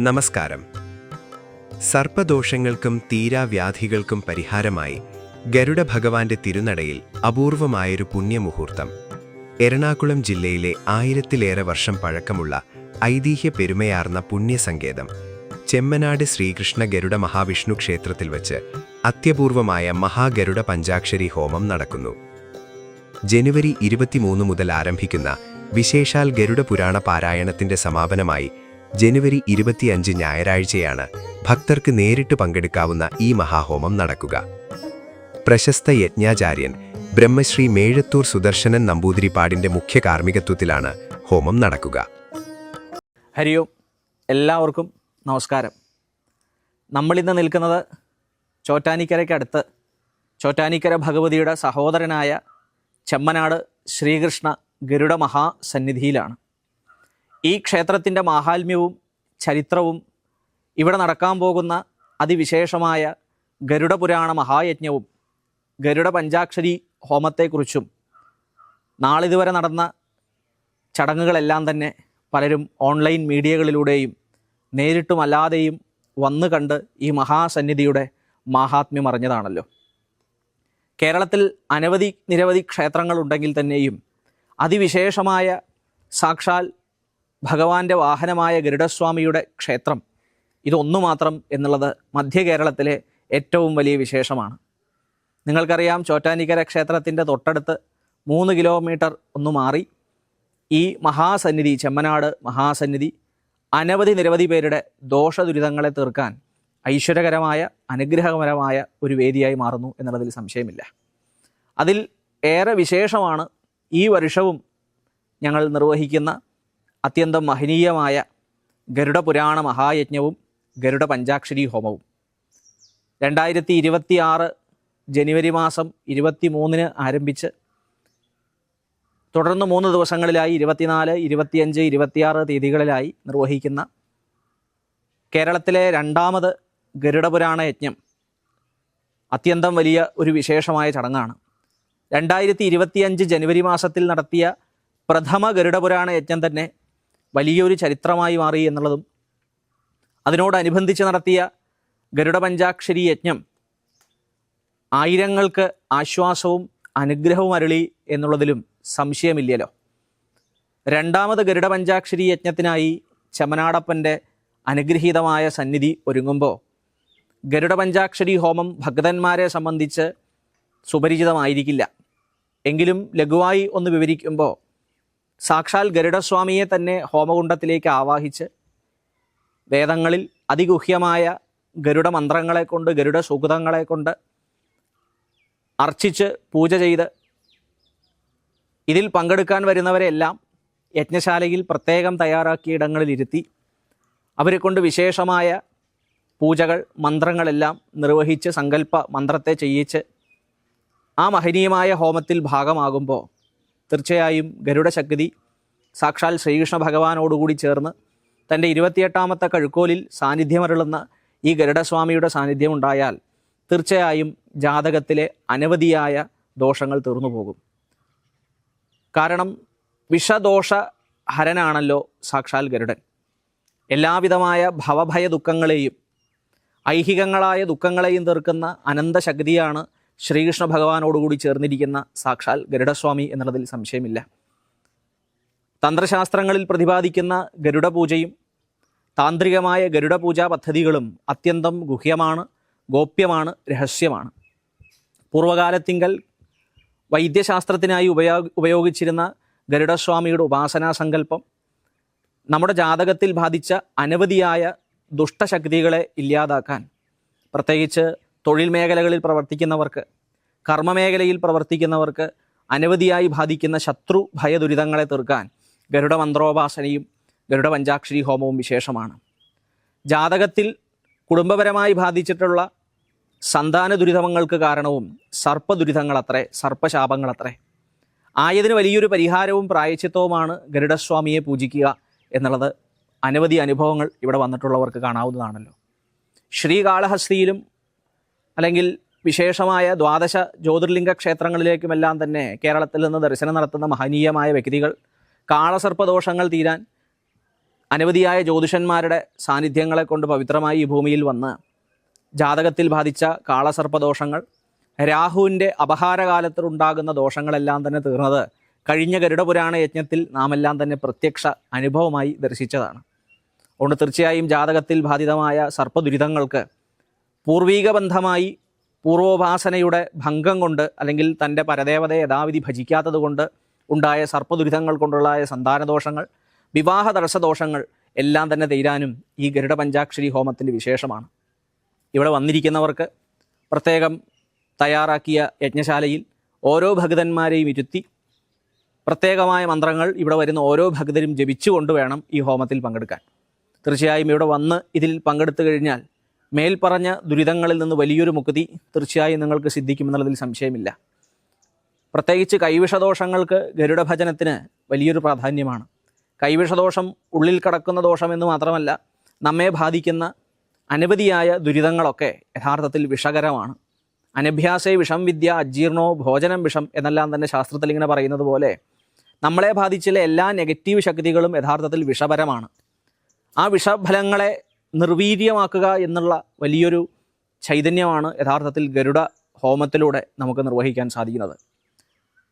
നമസ്കാരം. സർപ്പദോഷങ്ങൾക്കും തീരാവ്യാധികൾക്കും പരിഹാരമായി ഗരുഡ ഭഗവാന്റെ തിരുനടയിൽ അപൂർവമായൊരു പുണ്യമുഹൂർത്തം. എറണാകുളം ജില്ലയിലെ ആയിരത്തിലേറെ വർഷം പഴക്കമുള്ള ഐതിഹ്യ പെരുമയാർന്ന പുണ്യസങ്കേതം ചെമ്മനാട് ശ്രീകൃഷ്ണ ഗരുഡ മഹാവിഷ്ണു ക്ഷേത്രത്തിൽ വച്ച് അത്യപൂർവമായ മഹാഗരുഡ പഞ്ചാക്ഷരി ഹോമം നടക്കുന്നു. ജനുവരി ഇരുപത്തിമൂന്ന് മുതൽ ആരംഭിക്കുന്ന വിശേഷാൽ ഗരുഡ പുരാണ പാരായണത്തിന്റെ സമാപനമായി ജനുവരി ഇരുപത്തിയഞ്ച് ഞായറാഴ്ചയാണ് ഭക്തർക്ക് നേരിട്ട് പങ്കെടുക്കാവുന്ന ഈ മഹാഹോമം നടക്കുക. പ്രശസ്ത യജ്ഞാചാര്യൻ ബ്രഹ്മശ്രീ മേഴത്തൂർ സുദർശനൻ നമ്പൂതിരിപ്പാടിന്റെ മുഖ്യ കാർമ്മികത്വത്തിലാണ് ഹോമം നടക്കുക. ഹരിയോ എല്ലാവർക്കും നമസ്കാരം. നമ്മളിന്ന് നിൽക്കുന്നത് ചോറ്റാനിക്കരയ്ക്കടുത്ത് ചോറ്റാനിക്കര ഭഗവതിയുടെ സഹോദരനായ ചെമ്മനാട് ശ്രീകൃഷ്ണ ഗരുഡ മഹാസന്നിധിയിലാണ് ഈ ക്ഷേത്രത്തിന്റെ മാഹാത്മ്യവും ചരിത്രവും ഇവിടെ നടക്കാൻ പോകുന്ന അതിവിശേഷമായ ഗരുഡപുരാണ മഹായജ്ഞവും ഗരുഡ പഞ്ചാക്ഷരി ഹോമത്തെക്കുറിച്ചും നാളിതുവരെ നടന്ന ചടങ്ങുകളെല്ലാം തന്നെ പലരും ഓൺലൈൻ മീഡിയകളിലൂടെയും നേരിട്ടുമല്ലാതെയും വന്നു കണ്ട് ഈ മഹാസന്നിധിയുടെ മാഹാത്മ്യം അറിഞ്ഞതാണല്ലോ. കേരളത്തിൽ അനവധി നിരവധി ക്ഷേത്രങ്ങളുണ്ടെങ്കിൽ തന്നെയും അതിവിശേഷമായ സാക്ഷാൽ ഭഗവാന്റെ വാഹനമായ ഗരുഡസ്വാമിയുടെ ക്ഷേത്രം. ഇതൊന്നു മാത്രം എന്നുള്ളത് മധ്യ കേരളത്തിലെ ഏറ്റവും വലിയ വിശേഷമാണ്. നിങ്ങൾക്കറിയാം ചോറ്റാനിക്കര ക്ഷേത്രത്തിന്റെ തൊട്ടടുത്ത് മൂന്ന് കിലോമീറ്റർ ഒന്ന് മാറി ഈ മഹാസന്നിധി ചെമ്മനാട് മഹാസന്നിധി അനവധി നിരവധി പേരുടെ ദോഷദുരിതങ്ങളെ തീർക്കാൻ ഐശ്വര്യകരമായ അനുഗ്രഹകരമായ ഒരു വേദിയായി മാറുന്നു എന്നുള്ളതിൽ സംശയമില്ല. അതിൽ ഏറെ വിശേഷമാണ് ഈ വർഷവും ഞങ്ങൾ നിർവഹിക്കുന്ന അത്യന്തം മഹനീയമായ ഗരുഡപുരാണ മഹായജ്ഞവും ഗരുഡ പഞ്ചാക്ഷരി ഹോമവും. രണ്ടായിരത്തി ഇരുപത്തി ആറ് ജനുവരി മാസം ഇരുപത്തി മൂന്നിന് ആരംഭിച്ച് തുടർന്ന് മൂന്ന് ദിവസങ്ങളിലായി ഇരുപത്തിനാല് ഇരുപത്തിയഞ്ച് ഇരുപത്തിയാറ് തീയതികളിലായി നിർവഹിക്കുന്ന കേരളത്തിലെ രണ്ടാമത് ഗരുഡപുരാണ യജ്ഞം അത്യന്തം വലിയ ഒരു വിശേഷമായ ചടങ്ങാണ്. രണ്ടായിരത്തി ഇരുപത്തിയഞ്ച് ജനുവരി മാസത്തിൽ നടത്തിയ പ്രഥമ ഗരുഡപുരാണ യജ്ഞം തന്നെ വലിയൊരു ചരിത്രമായി മാറി എന്നുള്ളതും അതിനോടനുബന്ധിച്ച് നടത്തിയ ഗരുഡ പഞ്ചാക്ഷരി യജ്ഞം ആയിരങ്ങൾക്ക് ആശ്വാസവും അനുഗ്രഹവും അരുളി എന്നുള്ളതിലും സംശയമില്ലല്ലോ. രണ്ടാമത് ഗരുഡ പഞ്ചാക്ഷരി യജ്ഞത്തിനായി ചമനാടപ്പന്റെ അനുഗ്രഹീതമായ സന്നിധി ഒരുങ്ങുമ്പോൾ ഗരുഡ പഞ്ചാക്ഷരി ഹോമം ഭക്തന്മാരെ സംബന്ധിച്ച് സുപരിചിതമായിരിക്കില്ല. എങ്കിലും ലഘുവായി ഒന്ന് വിവരിക്കുമ്പോൾ സാക്ഷാൽ ഗരുഡസ്വാമിയെ തന്നെ ഹോമകുണ്ടത്തിലേക്ക് ആവാഹിച്ച് വേദങ്ങളിൽ അതിഗുഹ്യമായ ഗരുഡ മന്ത്രങ്ങളെ കൊണ്ട് ഗരുഡ സുഗതങ്ങളെ കൊണ്ട് അർച്ചിച്ച് പൂജ ചെയ്ത് ഇതിൽ പങ്കെടുക്കാൻ വരുന്നവരെല്ലാം യജ്ഞശാലയിൽ പ്രത്യേകം തയ്യാറാക്കിയ ഇടങ്ങളിലിരുത്തി അവരെ കൊണ്ട് വിശേഷമായ പൂജകൾ മന്ത്രങ്ങളെല്ലാം നിർവഹിച്ച് സങ്കല്പ മന്ത്രത്തെ ചെയ്യിച്ച് ആ മഹനീയമായ ഹോമത്തിൽ ഭാഗമാകുമ്പോൾ തീർച്ചയായും ഗരുഡശക്തി സാക്ഷാൽ ശ്രീകൃഷ്ണ ഭഗവാനോടുകൂടി ചേർന്ന് തന്റെ ഇരുപത്തിയെട്ടാമത്തെ കഴുക്കോലിൽ സാന്നിധ്യമരുളുന്ന ഈ ഗരുഡസ്വാമിയുടെ സാന്നിധ്യം ഉണ്ടായാൽ തീർച്ചയായും ജാതകത്തിലെ അനവധിയായ ദോഷങ്ങൾ തീർന്നു പോകും കാരണം വിഷദോഷ ഹരനാണല്ലോ സാക്ഷാൽ ഗരുഡൻ. എല്ലാവിധമായ ഭവഭയ ദുഃഖങ്ങളെയും ഐഹികങ്ങളായ ദുഃഖങ്ങളെയും തീർക്കുന്ന അനന്തശക്തിയാണ് ശ്രീകൃഷ്ണ ഭഗവാനോടുകൂടി ചേർന്നിരിക്കുന്ന സാക്ഷാൽ ഗരുഡസ്വാമി എന്നുള്ളതിൽ സംശയമില്ല. തന്ത്രശാസ്ത്രങ്ങളിൽ പ്രതിപാദിക്കുന്ന ഗരുഡപൂജയും താന്ത്രികമായ ഗരുഡപൂജാ പദ്ധതികളും അത്യന്തം ഗുഹ്യമാണ് ഗോപ്യമാണ് രഹസ്യമാണ്. പൂർവകാലത്തിങ്കൽ വൈദ്യശാസ്ത്രത്തിനായി ഉപയോഗ ഉപയോഗിച്ചിരുന്ന ഗരുഡസ്വാമിയുടെ ഉപാസനാ സങ്കല്പം നമ്മുടെ ജാതകത്തിൽ ബാധിച്ച അനവധിയായ ദുഷ്ടശക്തികളെ ഇല്ലാതാക്കാൻ പ്രത്യേകിച്ച് തൊഴിൽ മേഖലകളിൽ പ്രവർത്തിക്കുന്നവർക്ക് കർമ്മമേഖലയിൽ പ്രവർത്തിക്കുന്നവർക്ക് അനവധിയായി ബാധിക്കുന്ന ശത്രു ഭയദുരിതങ്ങളെ തീർക്കാൻ ഗരുഡ മന്ത്രോപാസനയും ഗരുഡ പഞ്ചാക്ഷരി ഹോമവും വിശേഷമാണ്. ജാതകത്തിൽ കുടുംബപരമായി ബാധിച്ചിട്ടുള്ള സന്താന ദുരിതങ്ങൾക്ക് കാരണവും സർപ്പദുരിതങ്ങളത്രേ സർപ്പശാപങ്ങളത്രേ. ആയതിന് വലിയൊരു പരിഹാരവും പ്രായച്ചിത്വവുമാണ് ഗരുഡസ്വാമിയെ പൂജിക്കുക എന്നുള്ളത് അനവധി അനുഭവങ്ങൾ ഇവിടെ വന്നിട്ടുള്ളവർക്ക് കാണാവുന്നതാണല്ലോ. ശ്രീകാളഹസ്തിയിലും അല്ലെങ്കിൽ വിശേഷമായ ദ്വാദശ ജ്യോതിർലിംഗ ക്ഷേത്രങ്ങളിലേക്കുമെല്ലാം തന്നെ കേരളത്തിൽ നിന്ന് ദർശനം നടത്തുന്ന മഹനീയമായ വ്യക്തികൾ കാളസർപ്പദോഷങ്ങൾ തീരാൻ അനവധിയായ ജ്യോതിഷന്മാരുടെ സാന്നിധ്യങ്ങളെ കൊണ്ട് പവിത്രമായി ഈ ഭൂമിയിൽ വന്ന് ജാതകത്തിൽ ബാധിച്ച കാളസർപ്പദോഷങ്ങൾ രാഹുവിന്റെ അപഹാരകാലത്തിലുണ്ടാകുന്ന ദോഷങ്ങളെല്ലാം തന്നെ തീർന്നത് കഴിഞ്ഞ ഗരുഡപുരാണ യജ്ഞത്തിൽ നാം എല്ലാം തന്നെ പ്രത്യക്ഷ അനുഭവമായി ദർശിച്ചതാണ്. അതുകൊണ്ട് തീർച്ചയായും ജാതകത്തിൽ ബാധിതമായ സർപ്പദുരിതങ്ങൾക്ക് പൂർവീക ബന്ധമായി പൂർവോപാസനയുടെ ഭംഗം കൊണ്ട് അല്ലെങ്കിൽ തന്റെ പരദേവതയെ യഥാവിധി ഭജിക്കാത്തത് കൊണ്ട് ഉണ്ടായ സർപ്പദുരിതങ്ങൾ കൊണ്ടുള്ള സന്താനദോഷങ്ങൾ വിവാഹ തടസ്സദോഷങ്ങൾ എല്ലാം തന്നെ തീരാനും ഈ ഗരുഡ പഞ്ചാക്ഷരി ഹോമത്തിന്റെ വിശേഷമാണ്. ഇവിടെ വന്നിരിക്കുന്നവർക്ക് പ്രത്യേകം തയ്യാറാക്കിയ യജ്ഞശാലയിൽ ഓരോ ഭഗതന്മാരെയും ഇരുത്തി പ്രത്യേകമായ മന്ത്രങ്ങൾ ഇവിടെ വരുന്ന ഓരോ ഭക്തരും ജപിച്ചുകൊണ്ട് വേണം ഈ ഹോമത്തിൽ പങ്കെടുക്കാൻ. തീർച്ചയായും ഇവിടെ വന്ന് ഇതിൽ പങ്കെടുത്തു കഴിഞ്ഞാൽ മേൽപ്പറഞ്ഞ ദുരിതങ്ങളിൽ നിന്ന് വലിയൊരു മുക്തി തീർച്ചയായും നിങ്ങൾക്ക് സിദ്ധിക്കുമെന്നുള്ളതിൽ സംശയമില്ല. പ്രത്യേകിച്ച് കൈവിഷദോഷങ്ങൾക്ക് ഗരുഡഭജനത്തിന് വലിയൊരു പ്രാധാന്യമാണ്. കൈവിഷദോഷം ഉള്ളിൽ കടക്കുന്ന ദോഷമെന്ന് മാത്രമല്ല നമ്മെ ബാധിക്കുന്ന അനവധിയായ ദുരിതങ്ങളൊക്കെ യഥാർത്ഥത്തിൽ വിഷകരമാണ്. അനഭ്യാസേ വിഷം വിദ്യ അജീർണോ ഭോജനം വിഷം എന്നെല്ലാം തന്നെ ശാസ്ത്രത്തിൽ ഇങ്ങനെ പറയുന്നത് പോലെ നമ്മളെ ബാധിച്ചുള്ള എല്ലാ നെഗറ്റീവ് ശക്തികളും യഥാർത്ഥത്തിൽ വിഷപരമാണ്. ആ വിഷഫലങ്ങളെ നിർവീര്യമാക്കുക എന്നുള്ള വലിയൊരു ചൈതന്യമാണ് യഥാർത്ഥത്തിൽ ഗരുഡ ഹോമത്തിലൂടെ നമുക്ക് നിർവഹിക്കാൻ സാധിക്കുന്നത്.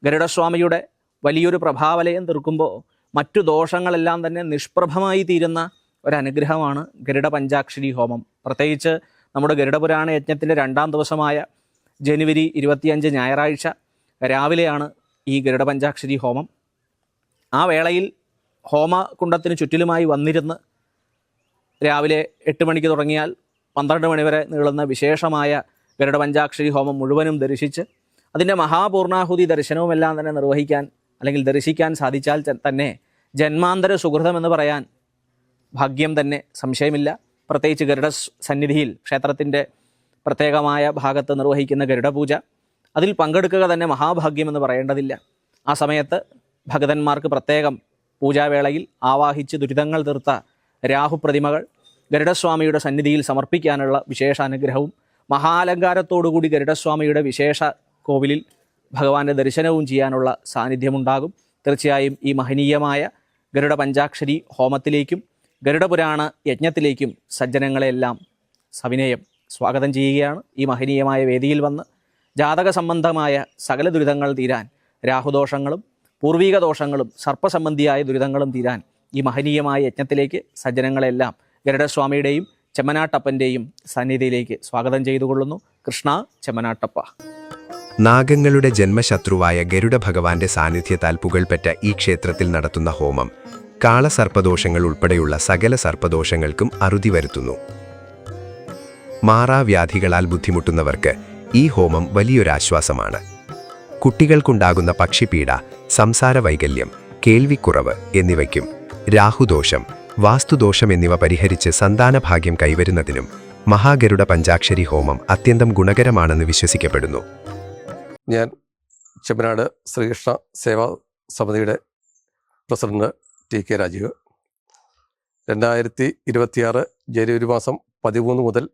ഗരുഡസ്വാമിയുടെ വലിയൊരു പ്രഭാവലയം തീർക്കുമ്പോൾ മറ്റു ദോഷങ്ങളെല്ലാം തന്നെ നിഷ്പ്രഭമായി തീരുന്ന ഒരനുഗ്രഹമാണ് ഗരുഡ പഞ്ചാക്ഷരി ഹോമം. പ്രത്യേകിച്ച് നമ്മുടെ ഗരുഡപുരാണ യജ്ഞത്തിന്റെ രണ്ടാം ദിവസമായ ജനുവരി ഇരുപത്തിയഞ്ച് ഞായറാഴ്ച രാവിലെയാണ് ഈ ഗരുഡ പഞ്ചാക്ഷരി ഹോമം. ആ വേളയിൽ ഹോമകുണ്ടത്തിന് ചുറ്റിലുമായി വന്നിരുന്ന് രാവിലെ എട്ട് മണിക്ക് തുടങ്ങിയാൽ പന്ത്രണ്ട് മണിവരെ നീളുന്ന വിശേഷമായ ഗരുഡ പഞ്ചാക്ഷരി ഹോമം മുഴുവനും ദർശിച്ച് അതിന്റെ മഹാപൂർണാഹുതി ദർശനവുമെല്ലാം തന്നെ നിർവഹിക്കാൻ അല്ലെങ്കിൽ ദർശിക്കാൻ സാധിച്ചാൽ തന്നെ ജന്മാന്തര സുഹൃതം എന്ന് പറയാൻ ഭാഗ്യം തന്നെ സംശയമില്ല. പ്രത്യേകിച്ച് ഗരുഡ സന്നിധിയിൽ ക്ഷേത്രത്തിന്റെ പ്രത്യേകമായ ഭാഗത്ത് നിർവഹിക്കുന്ന ഗരുഡപൂജ അതിൽ പങ്കെടുക്കുക തന്നെ മഹാഭാഗ്യമെന്ന് പറയേണ്ടതില്ല. ആ സമയത്ത് ഭഗതന്മാർക്ക് പ്രത്യേകം പൂജാവേളയിൽ ആവാഹിച്ച് ദുരിതങ്ങൾ തീർത്ത രാഹുപ്രതിമകൾ ഗരുഡസ്വാമിയുടെ സന്നിധിയിൽ സമർപ്പിക്കാനുള്ള വിശേഷാനുഗ്രഹവും മഹാലങ്കാരത്തോടുകൂടി ഗരുഡസ്വാമിയുടെ വിശേഷ കോവിലിൽ ഭഗവാന്റെ ദർശനവും ചെയ്യാനുള്ള സാന്നിധ്യമുണ്ടാകും. തീർച്ചയായും ഈ മഹനീയമായ ഗരുഡ പഞ്ചാക്ഷരി ഹോമത്തിലേക്കും ഗരുഡപുരാണ യജ്ഞത്തിലേക്കും സജ്ജനങ്ങളെല്ലാം സവിനയം സ്വാഗതം ചെയ്യുകയാണ്. ഈ മഹനീയമായ വേദിയിൽ വന്ന് ജാതക സംബന്ധമായ സകല ദുരിതങ്ങൾ തീരാൻ രാഹുദോഷങ്ങളും പൂർവീക ദോഷങ്ങളും സർപ്പസംബന്ധിയായ ദുരിതങ്ങളും തീരാൻ ഈ മഹനീയമായ യജ്ഞത്തിലേക്ക് സജ്ജനങ്ങളെല്ലാം ഗരുഡസ്വാമിയുടെയും ചെമ്മനാട്ടപ്പന്റെയും സന്നിധിയിലേക്ക് സ്വാഗതം ചെയ്തുകൊള്ളുന്നു. കൃഷ്ണ ചെമ്മനാട്ടപ്പ. നാഗങ്ങളുടെ ജന്മശത്രുവായ ഗരുഡ ഭഗവാന്റെ സാന്നിധ്യത്താൽ പുകൾപെറ്റ ഈ ക്ഷേത്രത്തിൽ നടത്തുന്ന ഹോമം കാളസർപ്പദോഷങ്ങൾ ഉൾപ്പെടെയുള്ള സകല സർപ്പദോഷങ്ങൾക്കും അറുതി വരുത്തുന്നു. മാറാവ്യാധികളാൽ ബുദ്ധിമുട്ടുന്നവർക്ക് ഈ ഹോമം വലിയൊരാശ്വാസമാണ്. കുട്ടികൾക്കുണ്ടാകുന്ന പക്ഷിപീഡ സംസാര വൈകല്യം കേൾവിക്കുറവ് എന്നിവയ്ക്കും രാഹുദോഷം വാസ്തുദോഷം എന്നിവ പരിഹരിച്ച് സന്താനഭാഗ്യം കൈവരുന്നതിനും മഹാഗരുഡ പഞ്ചാക്ഷരി ഹോമം അത്യന്തം ഗുണകരമാണെന്ന് വിശ്വസിക്കപ്പെടുന്നു. ഞാൻ ചെമ്പനാട് ശ്രീകൃഷ്ണ സേവാ സമിതിയുടെ പ്രസിഡന്റ് ടി കെ രാജീവ്. രണ്ടായിരത്തി ഇരുപത്തിയാറ് ജനുവരി മാസം പതിമൂന്ന് മുതൽ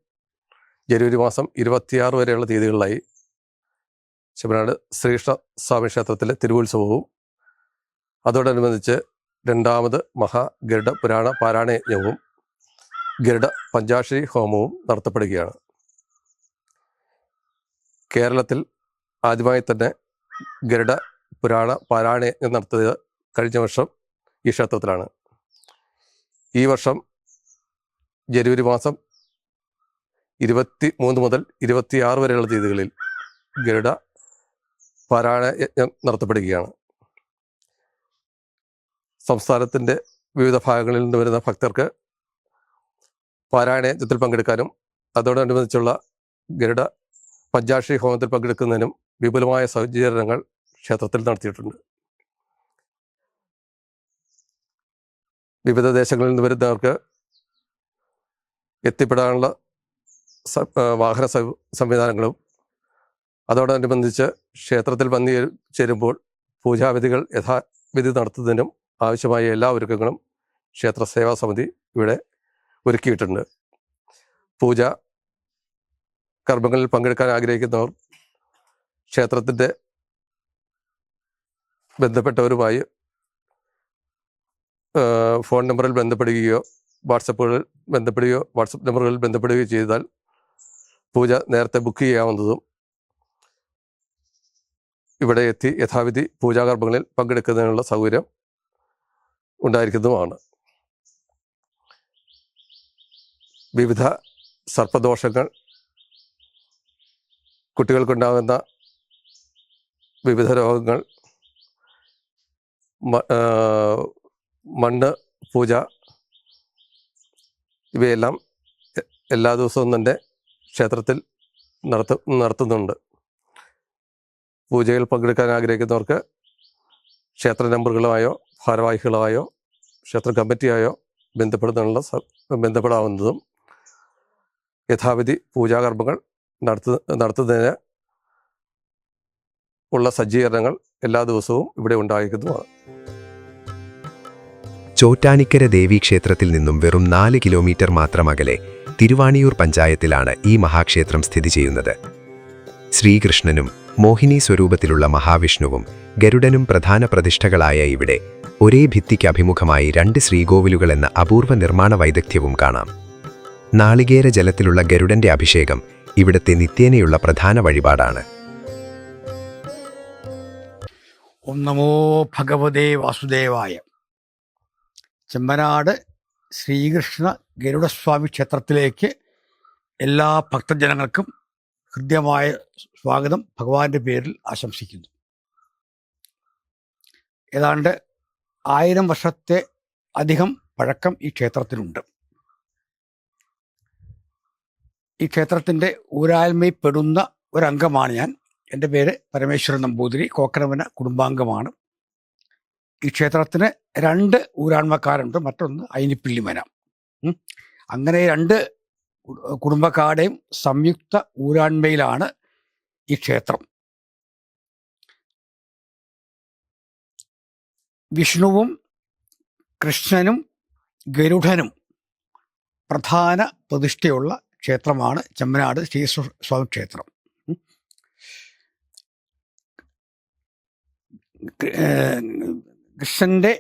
ജനുവരി മാസം ഇരുപത്തിയാറ് വരെയുള്ള തീയതികളിലായി ചെമ്പനാട് ശ്രീകൃഷ്ണ സ്വാമി ക്ഷേത്രത്തിലെ തിരുവോത്സവവും അതോടനുബന്ധിച്ച് രണ്ടാമത് മഹാഗരുഡ പുരാണ പാരായണ യജ്ഞവും ഗരുഡ പഞ്ചാക്ഷരി ഹോമവും നടത്തപ്പെടുകയാണ്. കേരളത്തിൽ ആദ്യമായി തന്നെ ഗരുഡ പുരാണ പാരായണ യജ്ഞം നടത്തിയത് കഴിഞ്ഞ വർഷം ഈ ക്ഷേത്രത്തിലാണ്. ഈ വർഷം ജനുവരി മാസം ഇരുപത്തി മൂന്ന് മുതൽ ഇരുപത്തിയാറ് വരെയുള്ള തീയതികളിൽ ഗരുഡ പാരായണ യജ്ഞം നടത്തപ്പെടുകയാണ്. സംസ്ഥാനത്തിന്റെ വിവിധ ഭാഗങ്ങളിൽ നിന്ന് വരുന്ന ഭക്തർക്ക് പാരായണ പങ്കെടുക്കാനും അതോടനുബന്ധിച്ചുള്ള ഗരുഡ പഞ്ചാക്ഷരി ഹോമത്തിൽ പങ്കെടുക്കുന്നതിനും വിപുലമായ സജ്ജീകരണങ്ങൾ ക്ഷേത്രത്തിൽ നടത്തിയിട്ടുണ്ട്. വിവിധ ദേശങ്ങളിൽ നിന്ന് വരുന്നവർക്ക് എത്തിപ്പെടാനുള്ള വാഹന സംവിധാനങ്ങളും അതോടനുബന്ധിച്ച് ക്ഷേത്രത്തിൽ വന്നു ചേരു- ചേരുമ്പോൾ പൂജാവിധികൾ യഥാവിധി നടത്തുന്നതിനും ആവശ്യമായ എല്ലാ ഒരുക്കങ്ങളും ക്ഷേത്ര സേവാ സമിതി ഇവിടെ ഒരുക്കിയിട്ടുണ്ട്. പൂജ കർമ്മങ്ങളിൽ പങ്കെടുക്കാൻ ആഗ്രഹിക്കുന്നവർ ക്ഷേത്രത്തിന്റെ ബന്ധപ്പെട്ടവരുമായി ഫോൺ നമ്പറിൽ ബന്ധപ്പെടുകയോ വാട്സപ്പുകളിൽ ബന്ധപ്പെടുകയോ വാട്സപ്പ് നമ്പറുകളിൽ ബന്ധപ്പെടുകയോ ചെയ്താൽ പൂജ നേരത്തെ ബുക്ക് ചെയ്യാവുന്നതും ഇവിടെ എത്തി യഥാവിധി പൂജാകർമ്മങ്ങളിൽ പങ്കെടുക്കുന്നതിനുള്ള സൗകര്യം ഉണ്ടായിരിക്കുന്നതുമാണ്. വിവിധ സർപ്പദോഷങ്ങൾ കുട്ടികൾക്കുണ്ടാകുന്ന വിവിധ രോഗങ്ങൾ മണ്ണ് പൂജ ഇവയെല്ലാം എല്ലാ ദിവസവും തന്നെ ക്ഷേത്രത്തിൽ നടത്തു നടത്തുന്നുണ്ട്. പൂജയിൽ പങ്കെടുക്കാൻ ആഗ്രഹിക്കുന്നവർക്ക് ക്ഷേത്ര നമ്പറുകളുമായോ ഭാരവാഹികളുമായോ ക്ഷേത്ര കമ്മിറ്റിയായോ ബന്ധപ്പെടുന്നതിനുള്ള ബന്ധപ്പെടാവുന്നതും യഥാവിധി പൂജാകർമ്മങ്ങൾ നടത്തു നടത്തുന്നതിന് ഉള്ള സജ്ജീകരണങ്ങൾ എല്ലാ ദിവസവും ഇവിടെ ഉണ്ടായിരിക്കുന്നതുമാണ്. ചോറ്റാനിക്കര ദേവീക്ഷേത്രത്തിൽ നിന്നും വെറും നാല് കിലോമീറ്റർ മാത്രം അകലെ തിരുവാണിയൂർ പഞ്ചായത്തിലാണ് ഈ മഹാക്ഷേത്രം സ്ഥിതി ചെയ്യുന്നത്. ശ്രീകൃഷ്ണനും മോഹിനി സ്വരൂപത്തിലുള്ള മഹാവിഷ്ണുവും ഗരുഡനും പ്രധാന പ്രതിഷ്ഠകളായ ഇവിടെ ഒരേ ഭിത്തിക്ക് അഭിമുഖമായി രണ്ട് ശ്രീകോവിലുകൾ എന്ന അപൂർവ നിർമ്മാണ വൈദഗ്ധ്യവും കാണാം. നാളികേര ജലത്തിലുള്ള ഗരുഡന്റെ അഭിഷേകം ഇവിടത്തെ നിത്യേനയുള്ള പ്രധാന വഴിപാടാണ്. ഓം നമോ ഭഗവതേ വാസുദേവായ. ചെമ്പനാട് ശ്രീകൃഷ്ണ ഗരുഡസ്വാമി ക്ഷേത്രത്തിലേക്ക് എല്ലാ ഭക്തജനങ്ങൾക്കും ഹൃദ്യമായ സ്വാഗതം ഭഗവാന്റെ പേരിൽ ആശംസിക്കുന്നു. ഏതാണ്ട് ആയിരം വർഷത്തെ അധികം പഴക്കം ഈ ക്ഷേത്രത്തിനുണ്ട് ഈ ക്ഷേത്രത്തിന്റെ ഊരായ്മയിൽപ്പെടുന്ന ഒരംഗമാണ് ഞാൻ. എന്റെ പേര് പരമേശ്വരൻ നമ്പൂതിരി കോക്കരമന കുടുംബാംഗമാണ്. ഈ ക്ഷേത്രത്തിന് രണ്ട് ഊരാൺമക്കാരുണ്ട് മറ്റൊന്ന് അയിനിപ്പിള്ളിമന അങ്ങനെ രണ്ട് കു- സംയുക്ത ഊരാൺമയിലാണ് ഈ ക്ഷേത്രം. വിഷ്ണുവും കൃഷ്ണനും ഗരുഡനും പ്രധാന പ്രതിഷ്ഠയുള്ള ക്ഷേത്രമാണ് ചെമ്മനാട് ശ്രീ സ്വാമി ക്ഷേത്രം കൃഷ്ണന്റെ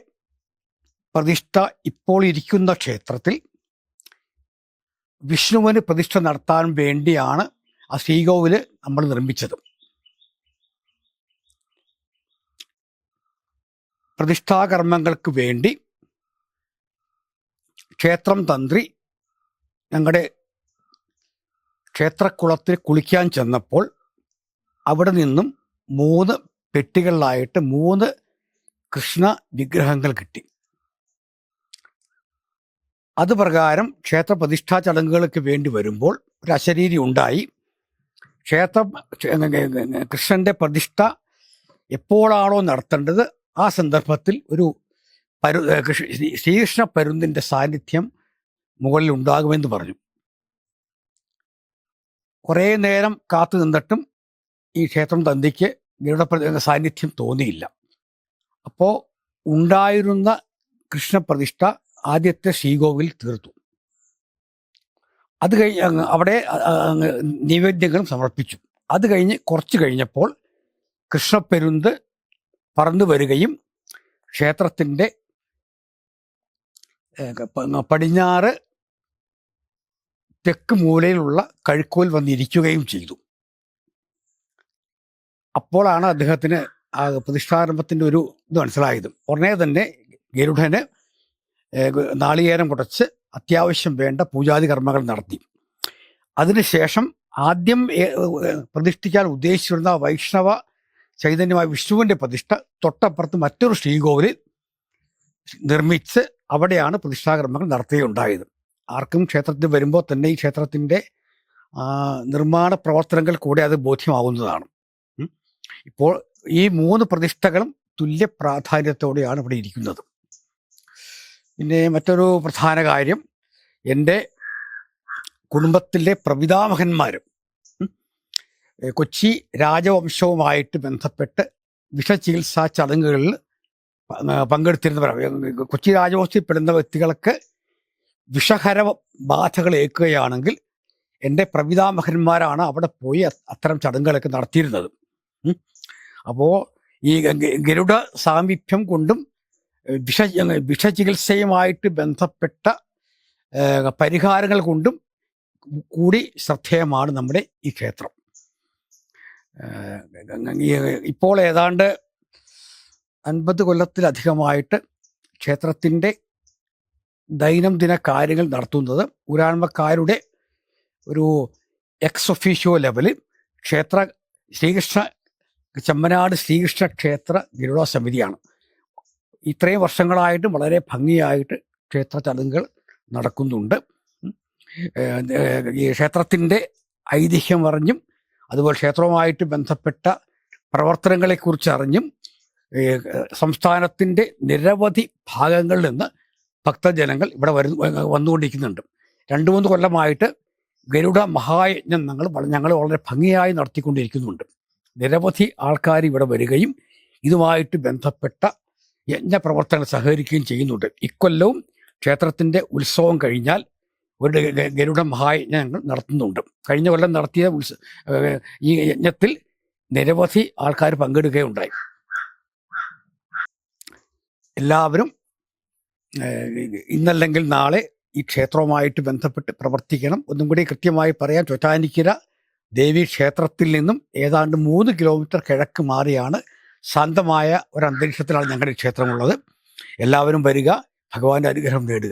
പ്രതിഷ്ഠ ഇപ്പോൾ ഇരിക്കുന്ന ക്ഷേത്രത്തിൽ വിഷ്ണുവിന് പ്രതിഷ്ഠ നടത്താൻ വേണ്ടിയാണ് ആ ശ്രീകോവിൽ നമ്മൾ നിർമ്മിച്ചത്. പ്രതിഷ്ഠാകർമ്മങ്ങൾക്ക് വേണ്ടി ക്ഷേത്രം തന്ത്രി ഞങ്ങളുടെ ക്ഷേത്രക്കുളത്തിൽ കുളിക്കാൻ ചെന്നപ്പോൾ അവിടെ നിന്നും മൂന്ന് പെട്ടികളിലായിട്ട് മൂന്ന് കൃഷ്ണ വിഗ്രഹങ്ങൾ കിട്ടി. അത് പ്രകാരം ക്ഷേത്ര പ്രതിഷ്ഠാ ചടങ്ങുകൾക്ക് വേണ്ടി വരുമ്പോൾ ഒരു അശരീരി ഉണ്ടായി. ക്ഷേത്രം കൃഷ്ണന്റെ പ്രതിഷ്ഠ എപ്പോഴാണോ നടത്തേണ്ടത് ആ സന്ദർഭത്തിൽ ഒരു പരു ശ്രീകൃഷ്ണ പരുന്തിന്റെ സാന്നിധ്യം മുകളിൽ ഉണ്ടാകുമെന്ന് പറഞ്ഞു. കുറേ നേരം കാത്തു നിന്നിട്ടും ഈ ക്ഷേത്രം തന്തിക്ക് ഗരുഡ സാന്നിധ്യം തോന്നിയില്ല. അപ്പോൾ ഉണ്ടായിരുന്ന കൃഷ്ണപ്രതിഷ്ഠ ആദ്യത്തെ ശ്രീകോവിൽ തീർത്തു. അത് കഴിഞ്ഞ് അവിടെ നൈവേദ്യങ്ങളും സമർപ്പിച്ചു. അത് കഴിഞ്ഞ് കുറച്ച് കഴിഞ്ഞപ്പോൾ കൃഷ്ണപ്പെരുന്ത് പറന്നു വരികയും ക്ഷേത്രത്തിന്റെ പടിഞ്ഞാറ് തെക്ക് മൂലയിലുള്ള കഴുക്കോൽ വന്നിരിക്കുകയും ചെയ്തു. അപ്പോഴാണ് അദ്ദേഹത്തിന് ആ പ്രതിഷ്ഠാരംഭത്തിന്റെ ഒരു ഇത് മനസ്സിലായത്. ഉടനെ തന്നെ ഗരുഡന് നാളികേരം കുടച്ച് അത്യാവശ്യം വേണ്ട പൂജാതി കർമ്മങ്ങൾ നടത്തി. അതിനുശേഷം ആദ്യം പ്രതിഷ്ഠിക്കാൻ ഉദ്ദേശിച്ചിരുന്ന വൈഷ്ണവ ചൈതന്യമായ വിഷ്ണുവിന്റെ പ്രതിഷ്ഠ തൊട്ടപ്പുറത്ത് മറ്റൊരു ശ്രീകോവിലിൽ നിർമ്മിച്ച് അവിടെയാണ് പ്രതിഷ്ഠാകർമ്മങ്ങൾ നടത്തുകയുണ്ടായത്. ആർക്കും ക്ഷേത്രത്തിൽ വരുമ്പോൾ തന്നെ ഈ ക്ഷേത്രത്തിന്റെ നിർമ്മാണ പ്രവർത്തനങ്ങൾ കൂടെ അത് ബോധ്യമാവുന്നതാണ് ഇപ്പോൾ ഈ മൂന്ന് പ്രതിഷ്ഠകളും തുല്യ പ്രാധാന്യത്തോടെയാണ് ഇവിടെ ഇരിക്കുന്നത്. പിന്നെ മറ്റൊരു പ്രധാന കാര്യം എന്റെ കുടുംബത്തിലെ പ്രവിതാമഹന്മാരും കൊച്ചി രാജവംശവുമായിട്ട് ബന്ധപ്പെട്ട് വിഷചികിത്സാ ചടങ്ങുകളിൽ പങ്കെടുത്തിരുന്നവരാണ്. കൊച്ചി രാജവംശത്തിൽപ്പെടുന്ന വ്യക്തികൾക്ക് വിഷഹര ബാധകൾ ഏൽക്കുകയാണെങ്കിൽ എന്റെ പ്രവിതാമഹന്മാരാണ് അവിടെ പോയി അത്തരം ചടങ്ങുകളൊക്കെ നടത്തിയിരുന്നത്. അപ്പോൾ ഈ ഗരുഡ സാമീപ്യം കൊണ്ടും വിഷ വിഷചികിത്സയുമായിട്ട് ബന്ധപ്പെട്ട പരിഹാരങ്ങൾ കൊണ്ടും കൂടി ശ്രദ്ധേയമാണ് നമ്മുടെ ഈ ക്ഷേത്രം. ഇപ്പോൾ ഏതാണ്ട് അൻപത് കൊല്ലത്തിലധികമായിട്ട് ക്ഷേത്രത്തിന്റെ ദൈനംദിന കാര്യങ്ങൾ നടത്തുന്നത് ഊരാൺമക്കാരുടെ ഒരു എക്സ് ഒഫീഷ്യോ ലെവലിൽ ക്ഷേത്ര ശ്രീകൃഷ്ണ ചെമ്മനാട് ശ്രീകൃഷ്ണ ക്ഷേത്ര ഗരുഡ സമിതിയാണ്. ഇത്രയും വർഷങ്ങളായിട്ട് വളരെ ഭംഗിയായിട്ട് ക്ഷേത്ര ചടങ്ങുകൾ നടക്കുന്നുണ്ട് ഈ ക്ഷേത്രത്തിന്റെ ഐതിഹ്യം അറിഞ്ഞും അതുപോലെ ക്ഷേത്രവുമായിട്ട് ബന്ധപ്പെട്ട പ്രവർത്തനങ്ങളെക്കുറിച്ച് അറിഞ്ഞും സംസ്ഥാനത്തിന്റെ നിരവധി ഭാഗങ്ങളിൽ നിന്ന് ഭക്തജനങ്ങൾ ഇവിടെ വരുന്നു വന്നുകൊണ്ടിരിക്കുന്നുണ്ട്. രണ്ട് മൂന്ന് കൊല്ലമായിട്ട് ഗരുഡ മഹായജ്ഞം ഞങ്ങൾ ഞങ്ങൾ വളരെ ഭംഗിയായി നടത്തിക്കൊണ്ടിരിക്കുന്നുണ്ട്. നിരവധി ആൾക്കാർ ഇവിടെ വരികയും ഇതുമായിട്ട് ബന്ധപ്പെട്ട യജ്ഞപ്രവർത്തനങ്ങൾ സഹകരിക്കുകയും ചെയ്യുന്നുണ്ട്. ഇക്കൊല്ലവും ക്ഷേത്രത്തിന്റെ ഉത്സവം കഴിഞ്ഞാൽ ഒരു ഗരുഡ മഹായജ്ഞം ഞങ്ങൾ നടത്തുന്നുണ്ട്. കഴിഞ്ഞ കൊല്ലം നടത്തിയ ഉത്സ ഈ യജ്ഞത്തിൽ നിരവധി ആൾക്കാർ പങ്കെടുക്കുകയുണ്ടായി. എല്ലാവരും ഇന്നല്ലെങ്കിൽ നാളെ ഈ ക്ഷേത്രവുമായിട്ട് ബന്ധപ്പെട്ട് പ്രവർത്തിക്കണം. ഒന്നും കൂടി കൃത്യമായി പറയാൻ ചൊറ്റാനിക്കര ദേവി ക്ഷേത്രത്തിൽ നിന്നും ഏതാണ്ട് മൂന്ന് കിലോമീറ്റർ കിഴക്ക് മാറിയാണ് ശാന്തമായ ഒരു അന്തരീക്ഷത്തിലാണ് ഞങ്ങളുടെ ക്ഷേത്രമുള്ളത്. എല്ലാവരും വരിക ഭഗവാന്റെ അനുഗ്രഹം നേടുക.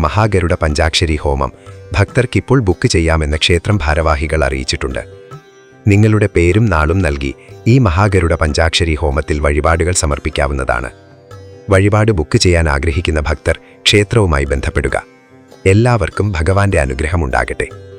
മഹാഗരുഡ പഞ്ചാക്ഷരി ഹോമം ഭക്തർക്ക് ഇപ്പോൾ ബുക്ക് ചെയ്യാമെന്ന് ക്ഷേത്രം ഭാരവാഹികൾ അറിയിച്ചിട്ടുണ്ട്. നിങ്ങളുടെ പേരും നാളും നൽകി ഈ മഹാഗരുഡ പഞ്ചാക്ഷരി ഹോമത്തിൽ വഴിപാടുകൾ സമർപ്പിക്കാവുന്നതാണ്. വഴിപാട് ബുക്ക് ചെയ്യാൻ ആഗ്രഹിക്കുന്ന ഭക്തർ ക്ഷേത്രവുമായി ബന്ധപ്പെടുക. എല്ലാവർക്കും ഭഗവാന്റെ അനുഗ്രഹമുണ്ടാകട്ടെ.